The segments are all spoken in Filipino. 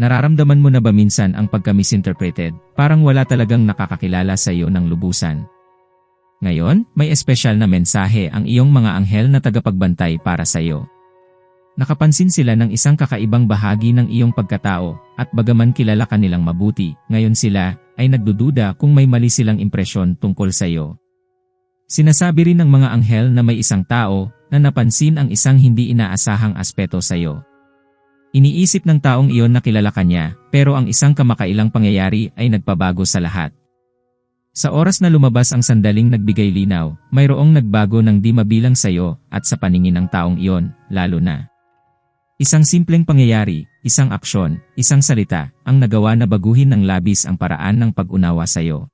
Nararamdaman mo na ba minsan ang pagka-misinterpreted, parang wala talagang nakakakilala sa iyo ng lubusan? Ngayon, may espesyal na mensahe ang iyong mga anghel na tagapagbantay para sa iyo. Nakapansin sila ng isang kakaibang bahagi ng iyong pagkatao, at bagaman kilala ka nilang mabuti, ngayon sila ay nagdududa kung may mali silang impresyon tungkol sa iyo. Sinasabi rin ng mga anghel na may isang tao na napansin ang isang hindi inaasahang aspeto sa iyo. Iniisip ng taong iyon na kilala ka niya, pero ang isang kamakailang pangyayari ay nagpabago sa lahat. Sa oras na lumabas ang sandaling nagbigay linaw, mayroong nagbago ng di mabilang sa iyo at sa paningin ng taong iyon, lalo na. Isang simpleng pangyayari, isang aksyon, isang salita, ang nagawa na baguhin ng labis ang paraan ng pag-unawa sa iyo.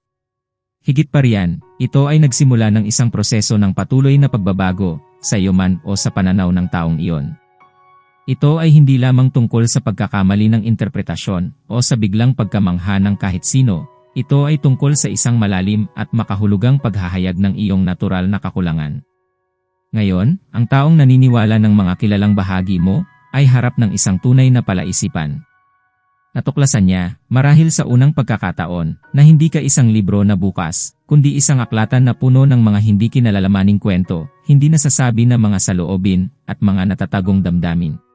Higit pa riyan, ito ay nagsimula ng isang proseso ng patuloy na pagbabago, sa iyo man o sa pananaw ng taong iyon. Ito ay hindi lamang tungkol sa pagkakamali ng interpretasyon o sa biglang pagkamangha ng kahit sino, ito ay tungkol sa isang malalim at makahulugang paghahayag ng iyong natural na kakulangan. Ngayon, ang taong naniniwala ng mga kilalang bahagi mo ay harap ng isang tunay na palaisipan. Natuklasan niya, marahil sa unang pagkakataon, na hindi ka isang libro na bukas, kundi isang aklatan na puno ng mga hindi kinalalamanning kwento, hindi nasasabi na mga saloobin, at mga natatagong damdamin.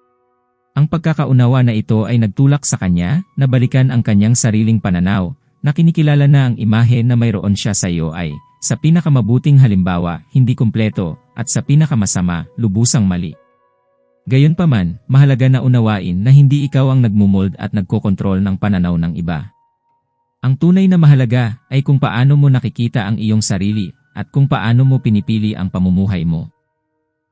Ang pagkakaunawa na ito ay nagtulak sa kanya na balikan ang kanyang sariling pananaw, na kinikilala na ang imahe na mayroon siya sa iyo ay, sa pinakamabuting halimbawa, hindi kumpleto, at sa pinakamasama, lubusang mali. Gayunpaman, mahalaga na unawain na hindi ikaw ang nagmumold at nagkokontrol ng pananaw ng iba. Ang tunay na mahalaga ay kung paano mo nakikita ang iyong sarili at kung paano mo pinipili ang pamumuhay mo.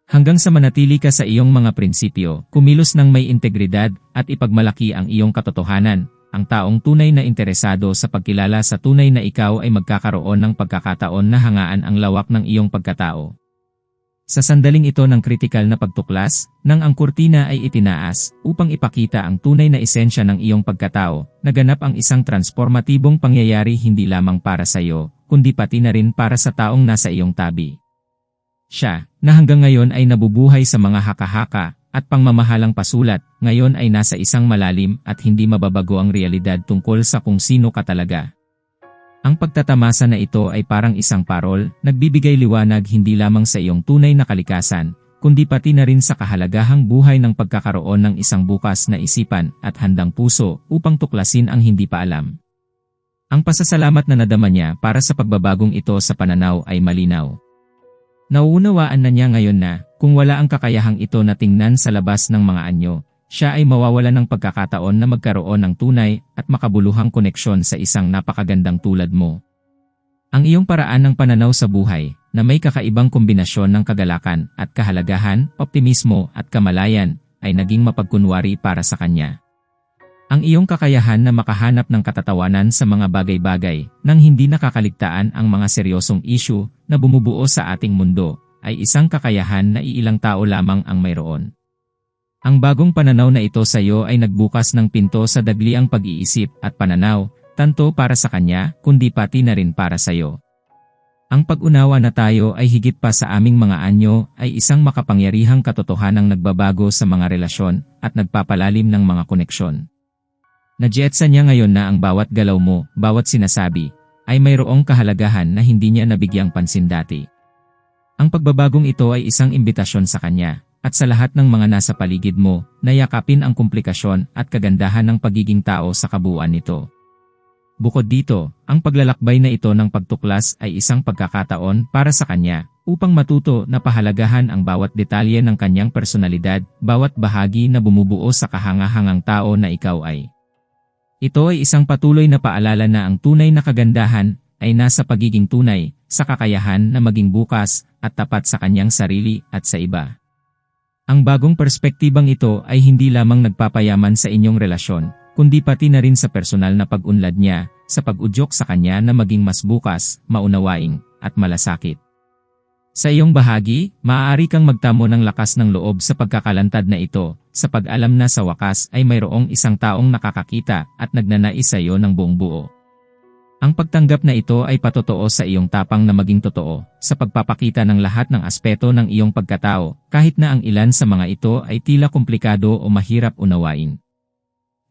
Hanggang sa manatili ka sa iyong mga prinsipyo, kumilos ng may integridad at ipagmalaki ang iyong katotohanan, ang taong tunay na interesado sa pagkilala sa tunay na ikaw ay magkakaroon ng pagkakataon na hangaan ang lawak ng iyong pagkatao. Sa sandaling ito ng kritikal na pagtuklas, nang ang kurtina ay itinaas upang ipakita ang tunay na esensya ng iyong pagkatao, naganap ang isang transformatibong pangyayari hindi lamang para sa iyo, kundi pati na rin para sa taong nasa iyong tabi. Siya, na hanggang ngayon ay nabubuhay sa mga haka-haka at pangmamahalang pasulat, ngayon ay nasa isang malalim at hindi mababago ang realidad tungkol sa kung sino ka talaga. Ang pagtatamasa na ito ay parang isang parol, nagbibigay liwanag hindi lamang sa iyong tunay na kalikasan, kundi pati na rin sa kahalagahang buhay ng pagkakaroon ng isang bukas na isipan at handang puso upang tuklasin ang hindi pa alam. Ang pasasalamat na nadama niya para sa pagbabagong ito sa pananaw ay malinaw. Nauunawaan na niya ngayon na, kung wala ang kakayahang ito na tingnan sa labas ng mga anyo, siya ay mawawala ng pagkakataon na magkaroon ng tunay at makabuluhang koneksyon sa isang napakagandang tulad mo. Ang iyong paraan ng pananaw sa buhay, na may kakaibang kombinasyon ng kagalakan at kahalagahan, optimismo at kamalayan, ay naging mapagkunwari para sa kanya. Ang iyong kakayahan na makahanap ng katatawanan sa mga bagay-bagay nang hindi nakakaligtaan ang mga seryosong issue na bumubuo sa ating mundo ay isang kakayahan na iilang tao lamang ang mayroon. Ang bagong pananaw na ito sa iyo ay nagbukas ng pinto sa dagliang pag-iisip at pananaw, tanto para sa kanya kundi pati na rin para sa iyo. Ang pag-unawa na tayo ay higit pa sa aming mga anyo ay isang makapangyarihang katotohanang nagbabago sa mga relasyon at nagpapalalim ng mga koneksyon. Najetsa niya ngayon na ang bawat galaw mo, bawat sinasabi, ay mayroong kahalagahan na hindi niya nabigyang pansin dati. Ang pagbabagong ito ay isang imbitasyon sa kanya, at sa lahat ng mga nasa paligid mo, nayakapin ang komplikasyon at kagandahan ng pagiging tao sa kabuuan nito. Bukod dito, ang paglalakbay na ito ng pagtuklas ay isang pagkakataon para sa kanya upang matuto na pahalagahan ang bawat detalye ng kanyang personalidad, bawat bahagi na bumubuo sa kahangahangang tao na ikaw ay. Ito ay isang patuloy na paalala na ang tunay na kagandahan ay nasa pagiging tunay, sa kakayahan na maging bukas at tapat sa kanyang sarili at sa iba. Ang bagong perspektibang ito ay hindi lamang nagpapayaman sa inyong relasyon, kundi pati na rin sa personal na pag-unlad niya, sa pag-udyok sa kanya na maging mas bukas, maunawaing, at malasakit. Sa iyong bahagi, maaari kang magtamo ng lakas ng loob sa pagkakalantad na ito, sa pag-alam na sa wakas ay mayroong isang taong nakakakita at nagnanais sa iyo ng buong buo. Ang pagtanggap na ito ay patotoo sa iyong tapang na maging totoo, sa pagpapakita ng lahat ng aspeto ng iyong pagkatao, kahit na ang ilan sa mga ito ay tila komplikado o mahirap unawain.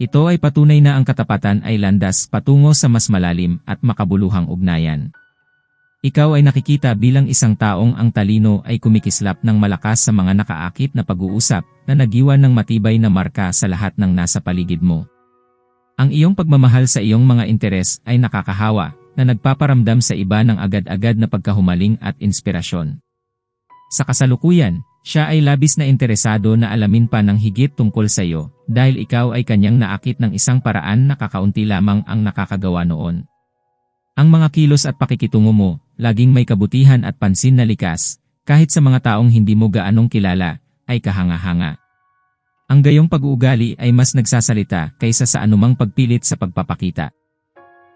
Ito ay patunay na ang katapatan ay landas patungo sa mas malalim at makabuluhang ugnayan. Ikaw ay nakikita bilang isang taong ang talino ay kumikislap ng malakas sa mga nakaakit na pag-uusap na nagiwan ng matibay na marka sa lahat ng nasa paligid mo. Ang iyong pagmamahal sa iyong mga interes ay nakakahawa na nagpaparamdam sa iba ng agad-agad na pagkahumaling at inspirasyon. Sa kasalukuyan, siya ay labis na interesado na alamin pa ng higit tungkol sa iyo dahil ikaw ay kanyang naakit ng isang paraan na kakaunti lamang ang nakakagawa noon. Ang mga kilos at pakikitungo mo, laging may kabutihan at pansin na likas, kahit sa mga taong hindi mo gaanong kilala, ay kahanga-hanga. Ang gayong pag-uugali ay mas nagsasalita kaysa sa anumang pagpilit sa pagpapakita.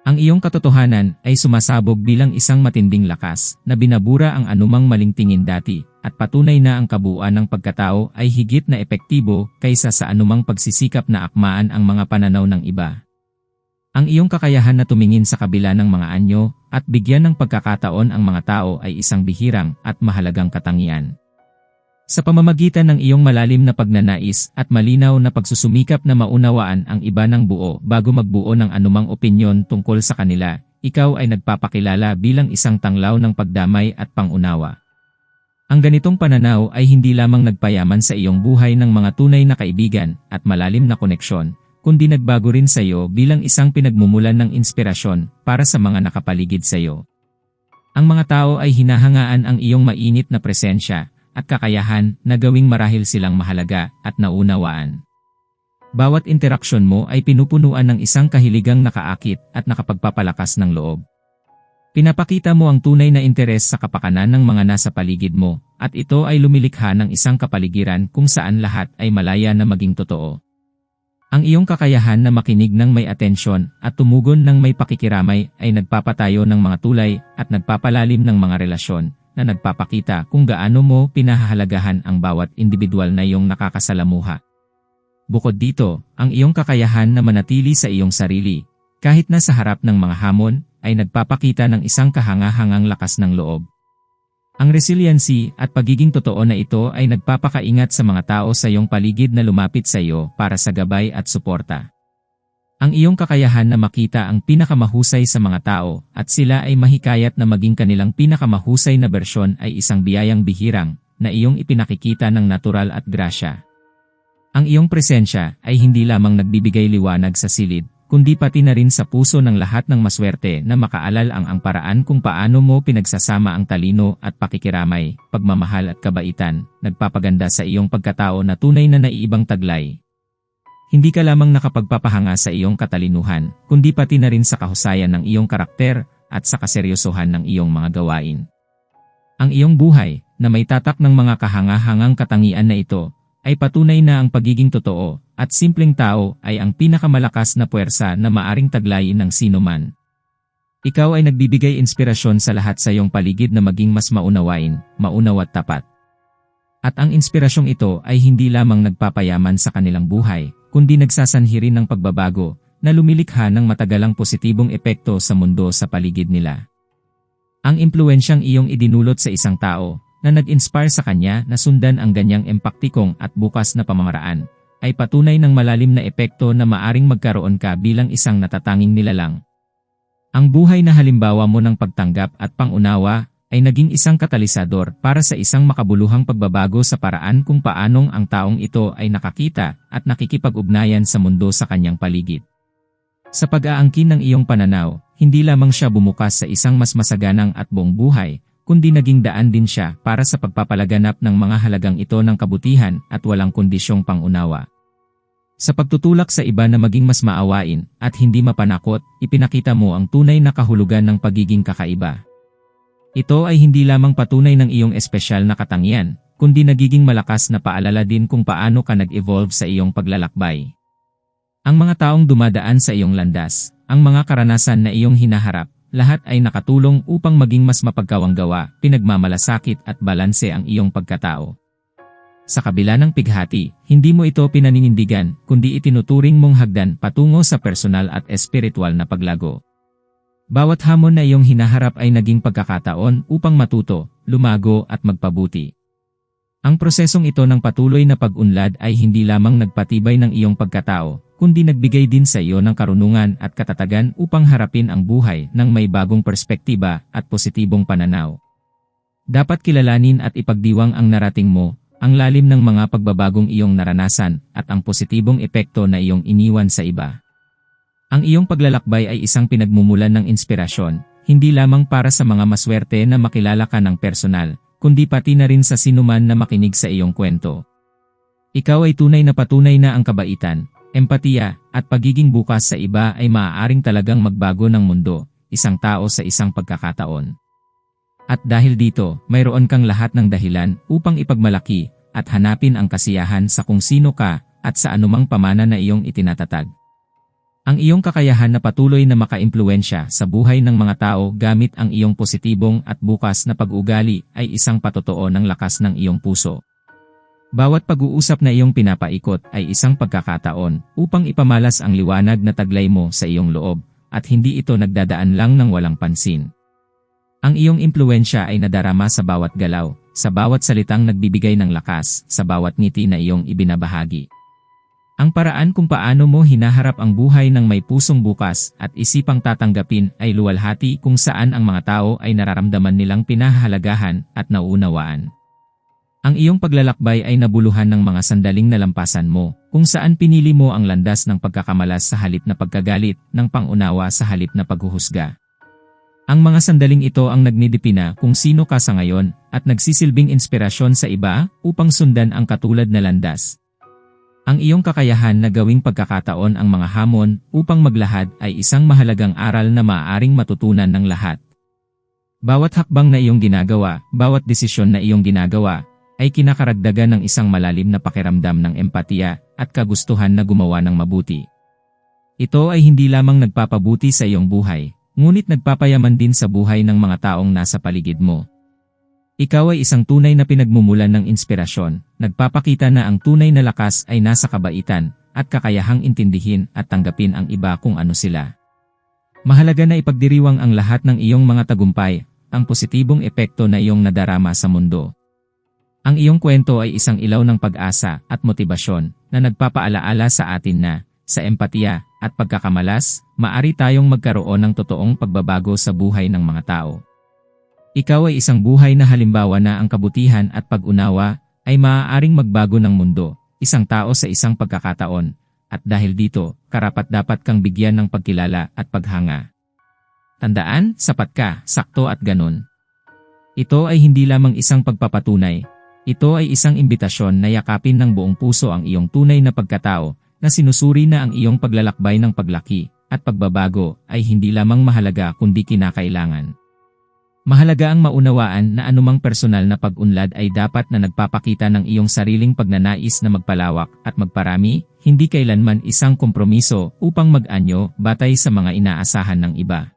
Ang iyong katotohanan ay sumasabog bilang isang matinding lakas na binabura ang anumang maling tingin dati at patunay na ang kabuuan ng pagkatao ay higit na epektibo kaysa sa anumang pagsisikap na akmaan ang mga pananaw ng iba. Ang iyong kakayahan na tumingin sa kabila ng mga anyo at bigyan ng pagkakataon ang mga tao ay isang bihirang at mahalagang katangian. Sa pamamagitan ng iyong malalim na pagnanais at malinaw na pagsusumikap na maunawaan ang iba ng buo bago magbuo ng anumang opinyon tungkol sa kanila, ikaw ay nagpapakilala bilang isang tanglaw ng pagdamay at pangunawa. Ang ganitong pananaw ay hindi lamang nagpayaman sa iyong buhay ng mga tunay na kaibigan at malalim na koneksyon, kundi nagbago rin sa iyo bilang isang pinagmumulan ng inspirasyon para sa mga nakapaligid sa iyo. Ang mga tao ay hinahangaan ang iyong mainit na presensya at kakayahan na gawing marahil silang mahalaga at naunawaan. Bawat interaksyon mo ay pinupunuan ng isang kahiligang nakaakit at nakapagpapalakas ng loob. Pinapakita mo ang tunay na interes sa kapakanan ng mga nasa paligid mo, at ito ay lumilikha ng isang kapaligiran kung saan lahat ay malaya na maging totoo. Ang iyong kakayahan na makinig ng may atensyon at tumugon ng may pakikiramay ay nagpapatayo ng mga tulay at nagpapalalim ng mga relasyon na nagpapakita kung gaano mo pinahahalagahan ang bawat individual na iyong nakakasalamuha. Bukod dito, ang iyong kakayahan na manatili sa iyong sarili, kahit na sa harap ng mga hamon, ay nagpapakita ng isang kahangahangang lakas ng loob. Ang resiliency at pagiging totoo na ito ay nagpapakaingat sa mga tao sa iyong paligid na lumapit sa iyo para sa gabay at suporta. Ang iyong kakayahan na makita ang pinakamahusay sa mga tao at sila ay mahikayat na maging kanilang pinakamahusay na bersyon ay isang biyayang bihirang na iyong ipinakikita ng natural at grasya. Ang iyong presensya ay hindi lamang nagbibigay liwanag sa silid, kundi pati na rin sa puso ng lahat ng maswerte na makaalal ang ang paraan kung paano mo pinagsasama ang talino at pakikiramay, pagmamahal at kabaitan, nagpapaganda sa iyong pagkatao na tunay na naiibang taglay, hindi ka lamang nakapagpapahanga sa iyong katalinuhan, kundi pati na rin sa kahusayan ng iyong karakter at sa kaseryosohan ng iyong mga gawain. Ang iyong buhay, na may tatak ng mga kahangahangang katangian na ito, ay patunay na ang pagiging totoo at simpleng tao ay ang pinakamalakas na puwersa na maaring taglayin ng sino man. Ikaw ay nagbibigay inspirasyon sa lahat sa iyong paligid na maging mas maunawain, maunaw at tapat. At ang inspirasyong ito ay hindi lamang nagpapayaman sa kanilang buhay, kundi nagsasanhi rin ng pagbabago na lumilikha ng matagalang positibong epekto sa mundo sa paligid nila. Ang impluensyang iyong idinulot sa isang tao na nag-inspire sa kanya na sundan ang ganyang empaktikong at bukas na pamamaraan ay patunay ng malalim na epekto na maaring magkaroon ka bilang isang natatanging nilalang. Ang buhay na halimbawa mo ng pagtanggap at pangunawa ay naging isang katalisador para sa isang makabuluhang pagbabago sa paraan kung paanong ang taong ito ay nakakita at nakikipag-ugnayan sa mundo sa kanyang paligid. Sa pag-aangkin ng iyong pananaw, hindi lamang siya bumukas sa isang mas masaganang at buong buhay, kundi naging daan din siya para sa pagpapalaganap ng mga halagang ito ng kabutihan at walang kondisyong pangunawa. Sa pagtutulak sa iba na maging mas maawain at hindi mapanakot, ipinakita mo ang tunay na kahulugan ng pagiging kakaiba. Ito ay hindi lamang patunay ng iyong espesyal na katangian, kundi nagiging malakas na paalala din kung paano ka nag-evolve sa iyong paglalakbay. Ang mga taong dumadaan sa iyong landas, ang mga karanasan na iyong hinaharap, lahat ay nakatulong upang maging mas mapagkawanggawa, pinagmamalasakit at balanse ang iyong pagkatao. Sa kabila ng pighati, hindi mo ito pinaninindigan, kundi itinuturing mong hagdan patungo sa personal at espiritual na paglago. Bawat hamon na iyong hinaharap ay naging pagkakataon upang matuto, lumago at magpabuti. Ang prosesong ito ng patuloy na pag-unlad ay hindi lamang nagpatibay ng iyong pagkatao, kundi nagbigay din sa iyo ng karunungan at katatagan upang harapin ang buhay ng may bagong perspektiba at positibong pananaw. Dapat kilalanin at ipagdiwang ang narating mo, ang lalim ng mga pagbabagong iyong naranasan at ang positibong epekto na iyong iniwan sa iba. Ang iyong paglalakbay ay isang pinagmumulan ng inspirasyon, hindi lamang para sa mga maswerte na makilala ka ng personal, kundi pati na rin sa sinuman na makinig sa iyong kwento. Ikaw ay tunay na patunay na ang kabaitan, empatiya, at pagiging bukas sa iba ay maaaring talagang magbago ng mundo, isang tao sa isang pagkakataon. At dahil dito, mayroon kang lahat ng dahilan upang ipagmalaki at hanapin ang kasiyahan sa kung sino ka at sa anumang pamana na iyong itinatatag. Ang iyong kakayahan na patuloy na makaimpluensya sa buhay ng mga tao gamit ang iyong positibong at bukas na pag-ugali ay isang patotoo ng lakas ng iyong puso. Bawat pag-uusap na iyong pinapaikot ay isang pagkakataon upang ipamalas ang liwanag na taglay mo sa iyong loob at hindi ito nagdadaan lang ng walang pansin. Ang iyong impluensya ay nadarama sa bawat galaw, sa bawat salitang nagbibigay ng lakas, sa bawat ngiti na iyong ibinabahagi. Ang paraan kung paano mo hinaharap ang buhay ng may pusong bukas at isipang tatanggapin ay luwalhati kung saan ang mga tao ay nararamdaman nilang pinahahalagahan at nauunawaan. Ang iyong paglalakbay ay nabuluhan ng mga sandaling nalampasan mo, kung saan pinili mo ang landas ng pagkakamalas sa halip na pagkagalit, ng pangunawa sa halip na paghuhusga. Ang mga sandaling ito ang nagnidipina kung sino ka sa ngayon at nagsisilbing inspirasyon sa iba upang sundan ang katulad na landas. Ang iyong kakayahan na gawing pagkakataon ang mga hamon upang maglahad ay isang mahalagang aral na maaaring matutunan ng lahat. Bawat hakbang na iyong ginagawa, bawat desisyon na iyong ginagawa, ay kinakaragdagan ng isang malalim na pakiramdam ng empatiya at kagustuhan na gumawa ng mabuti. Ito ay hindi lamang nagpapabuti sa iyong buhay, ngunit nagpapayaman din sa buhay ng mga taong nasa paligid mo. Ikaw ay isang tunay na pinagmumulan ng inspirasyon, nagpapakita na ang tunay na lakas ay nasa kabaitan, at kakayahang intindihin at tanggapin ang iba kung ano sila. Mahalaga na ipagdiriwang ang lahat ng iyong mga tagumpay, ang positibong epekto na iyong nadarama sa mundo. Ang iyong kwento ay isang ilaw ng pag-asa at motibasyon na nagpapaalaala sa atin na, sa empatiya at pagkakamalas, maari tayong magkaroon ng totoong pagbabago sa buhay ng mga tao. Ikaw ay isang buhay na halimbawa na ang kabutihan at pag-unawa ay maaaring magbago ng mundo, isang tao sa isang pagkakataon, at dahil dito, karapat dapat kang bigyan ng pagkilala at paghanga. Tandaan, sapat ka, sakto at ganun. Ito ay hindi lamang isang pagpapatunay, ito ay isang imbitasyon na yakapin ng buong puso ang iyong tunay na pagkatao na sinusuri na ang iyong paglalakbay ng paglaki at pagbabago ay hindi lamang mahalaga kundi kinakailangan. Mahalaga ang maunawaan na anumang personal na pag-unlad ay dapat na nagpapakita ng iyong sariling pagnanais na magpalawak at magparami, hindi kailanman isang kompromiso upang mag-anyo batay sa mga inaasahan ng iba.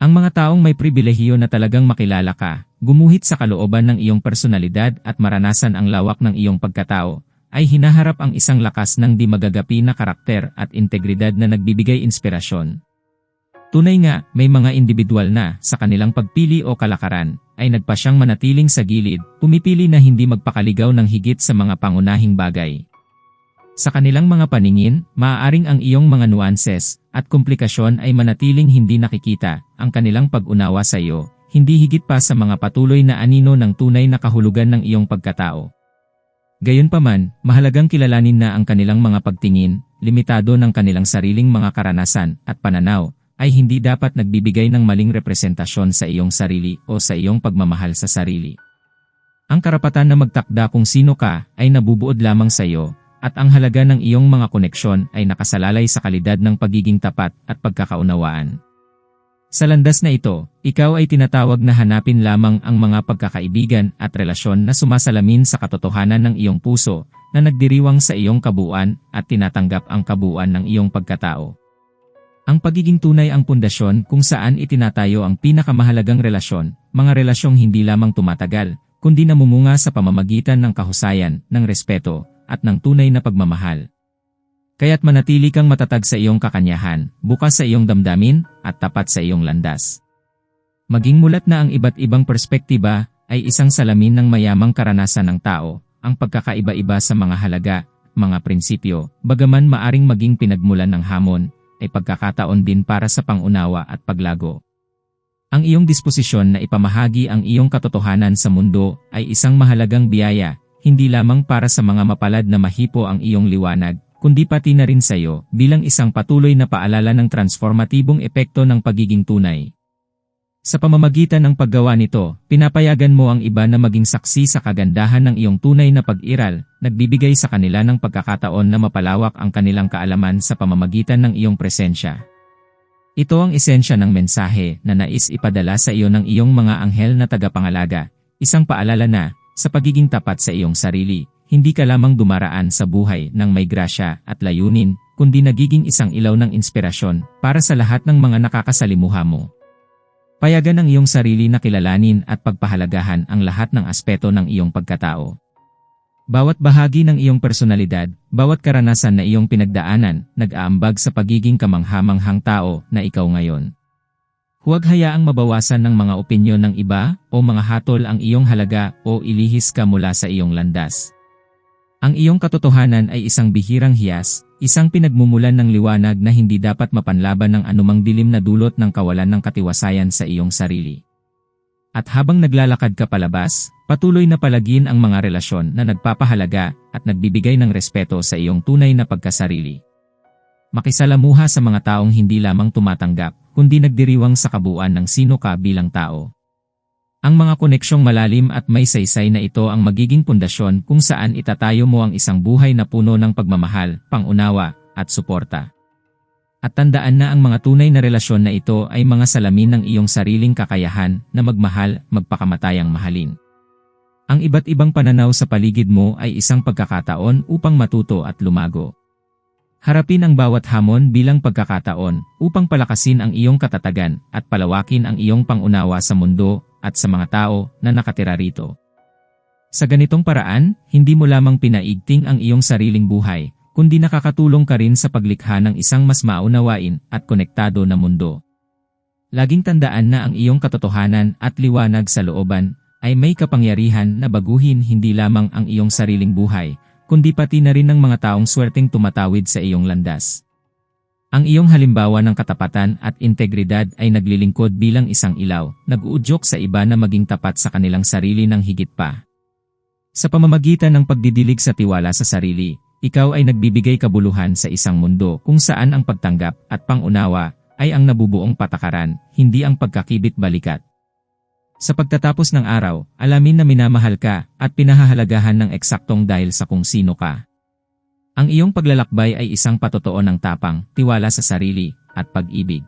Ang mga taong may pribilehiyo na talagang makilala ka, gumuhit sa kalooban ng iyong personalidad at maranasan ang lawak ng iyong pagkatao, ay hinaharap ang isang lakas ng di magagapi na karakter at integridad na nagbibigay inspirasyon. Tunay nga, may mga individual na, sa kanilang pagpili o kalakaran, ay nagpasyang manatiling sa gilid, pumipili na hindi magpakaligaw ng higit sa mga pangunahing bagay. Sa kanilang mga paningin, maaaring ang iyong mga nuances at komplikasyon ay manatiling hindi nakikita, ang kanilang pag-unawa sa iyo, hindi higit pa sa mga patuloy na anino ng tunay na kahulugan ng iyong pagkatao. Gayunpaman, mahalagang kilalanin na ang kanilang mga pagtingin, limitado ng kanilang sariling mga karanasan at pananaw, ay hindi dapat nagbibigay ng maling representasyon sa iyong sarili o sa iyong pagmamahal sa sarili. Ang karapatan na magtakda kung sino ka ay nabubuod lamang sa iyo, at ang halaga ng iyong mga koneksyon ay nakasalalay sa kalidad ng pagiging tapat at pagkakaunawaan. Sa landas na ito, ikaw ay tinatawag na hanapin lamang ang mga pagkakaibigan at relasyon na sumasalamin sa katotohanan ng iyong puso na nagdiriwang sa iyong kabuuan at tinatanggap ang kabuuan ng iyong pagkatao. Ang pagiging tunay ang pundasyon kung saan itinatayo ang pinakamahalagang relasyon, mga relasyong hindi lamang tumatagal, kundi namumunga sa pamamagitan ng kahusayan, ng respeto, at ng tunay na pagmamahal. Kaya't manatili kang matatag sa iyong kakanyahan, bukas sa iyong damdamin, at tapat sa iyong landas. Maging mulat na ang iba't ibang perspektiba ay isang salamin ng mayamang karanasan ng tao, ang pagkakaiba-iba sa mga halaga, mga prinsipyo, bagaman maaring maging pinagmulan ng hamon, ay pagkakataon din para sa pangunawa at paglago. Ang iyong disposisyon na ipamahagi ang iyong katotohanan sa mundo ay isang mahalagang biyaya, hindi lamang para sa mga mapalad na mahipo ang iyong liwanag, kundi pati na rin sa iyo bilang isang patuloy na paalala ng transformatibong epekto ng pagiging tunay. Sa pamamagitan ng paggawa nito, pinapayagan mo ang iba na maging saksi sa kagandahan ng iyong tunay na pag-iral, nagbibigay sa kanila ng pagkakataon na mapalawak ang kanilang kaalaman sa pamamagitan ng iyong presensya. Ito ang esensya ng mensahe na nais ipadala sa iyo ng iyong mga anghel na tagapangalaga, isang paalala na, sa pagiging tapat sa iyong sarili, hindi ka lamang dumaraan sa buhay ng may grasya at layunin, kundi nagiging isang ilaw ng inspirasyon para sa lahat ng mga nakakasalimuha mo. Payagan ang iyong sarili na kilalanin at pagpahalagahan ang lahat ng aspeto ng iyong pagkatao. Bawat bahagi ng iyong personalidad, bawat karanasan na iyong pinagdaanan, nag-aambag sa pagiging kamanghamanghang tao na ikaw ngayon. Huwag hayaang mabawasan ng mga opinyon ng iba o mga hatol ang iyong halaga o ilihis ka mula sa iyong landas. Ang iyong katotohanan ay isang bihirang hiyas, isang pinagmumulan ng liwanag na hindi dapat mapanlaban ng anumang dilim na dulot ng kawalan ng katiwasayan sa iyong sarili. At habang naglalakad ka palabas, patuloy na palagin ang mga relasyon na nagpapahalaga at nagbibigay ng respeto sa iyong tunay na pagkasarili. Makisalamuha sa mga taong hindi lamang tumatanggap, kundi nagdiriwang sa kabuuan ng sino ka bilang tao. Ang mga koneksyong malalim at may saysay na ito ang magiging pundasyon kung saan itatayo mo ang isang buhay na puno ng pagmamahal, pangunawa, at suporta. At tandaan na ang mga tunay na relasyon na ito ay mga salamin ng iyong sariling kakayahan na magmahal, magpakamatayang mahalin. Ang iba't ibang pananaw sa paligid mo ay isang pagkakataon upang matuto at lumago. Harapin ang bawat hamon bilang pagkakataon upang palakasin ang iyong katatagan at palawakin ang iyong pangunawa sa mundo at sa mga tao na nakatira rito. Sa ganitong paraan, hindi mo lamang pinaigting ang iyong sariling buhay, kundi nakakatulong ka rin sa paglikha ng isang mas maunawain at konektado na mundo. Laging tandaan na ang iyong katotohanan at liwanag sa looban ay may kapangyarihan na baguhin hindi lamang ang iyong sariling buhay, kundi pati na rin ng mga taong swerteng tumatawid sa iyong landas. Ang iyong halimbawa ng katapatan at integridad ay naglilingkod bilang isang ilaw, nag-uudyok sa iba na maging tapat sa kanilang sarili ng higit pa. Sa pamamagitan ng pagdidilig sa tiwala sa sarili, ikaw ay nagbibigay kabuluhan sa isang mundo kung saan ang pagtanggap at pangunawa ay ang nabubuong patakaran, hindi ang pagkakibit balikat. Sa pagtatapos ng araw, alamin na minamahal ka at pinahahalagahan ng eksaktong dahil sa kung sino ka. Ang iyong paglalakbay ay isang patotoo ng tapang, tiwala sa sarili, at pag-ibig.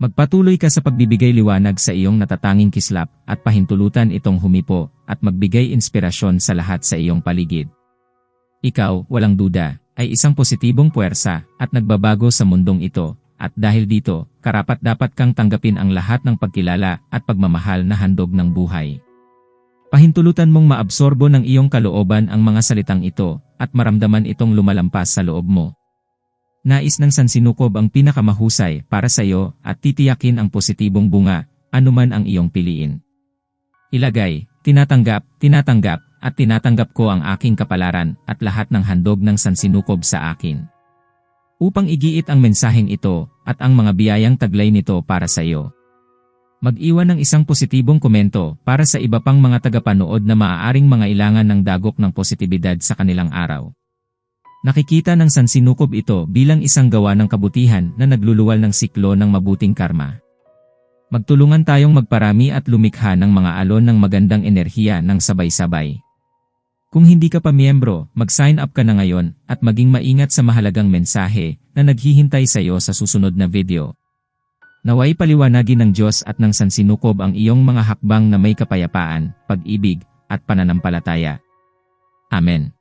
Magpatuloy ka sa pagbibigay liwanag sa iyong natatanging kislap at pahintulutan itong humipo at magbigay inspirasyon sa lahat sa iyong paligid. Ikaw, walang duda, ay isang positibong puwersa at nagbabago sa mundong ito at dahil dito, karapat dapat kang tanggapin ang lahat ng pagkilala at pagmamahal na handog ng buhay. Pahintulutan mong maabsorbo ng iyong kalooban ang mga salitang ito at maramdaman itong lumalampas sa loob mo. Nais ng sansinukob ang pinakamahusay para sa iyo at titiyakin ang positibong bunga, anuman ang iyong piliin. Ilagay, tinatanggap, tinatanggap, at tinatanggap ko ang aking kapalaran at lahat ng handog ng sansinukob sa akin. Upang igiit ang mensaheng ito at ang mga biyayang taglay nito para sa iyo. Mag-iwan ng isang positibong komento para sa iba pang mga tagapanood na maaaring mga ilangan ng dagok ng positibidad sa kanilang araw. Nakikita ng sansinukob ito bilang isang gawa ng kabutihan na nagluluwal ng siklo ng mabuting karma. Magtulungan tayong magparami at lumikha ng mga alon ng magandang enerhiya ng sabay-sabay. Kung hindi ka pa miyembro, mag-sign up ka na ngayon at maging maingat sa mahalagang mensahe na naghihintay sa iyo sa susunod na video. Naway paliwanagin ng Diyos at ng sansinukob ang iyong mga hakbang na may kapayapaan, pag-ibig, at pananampalataya. Amen.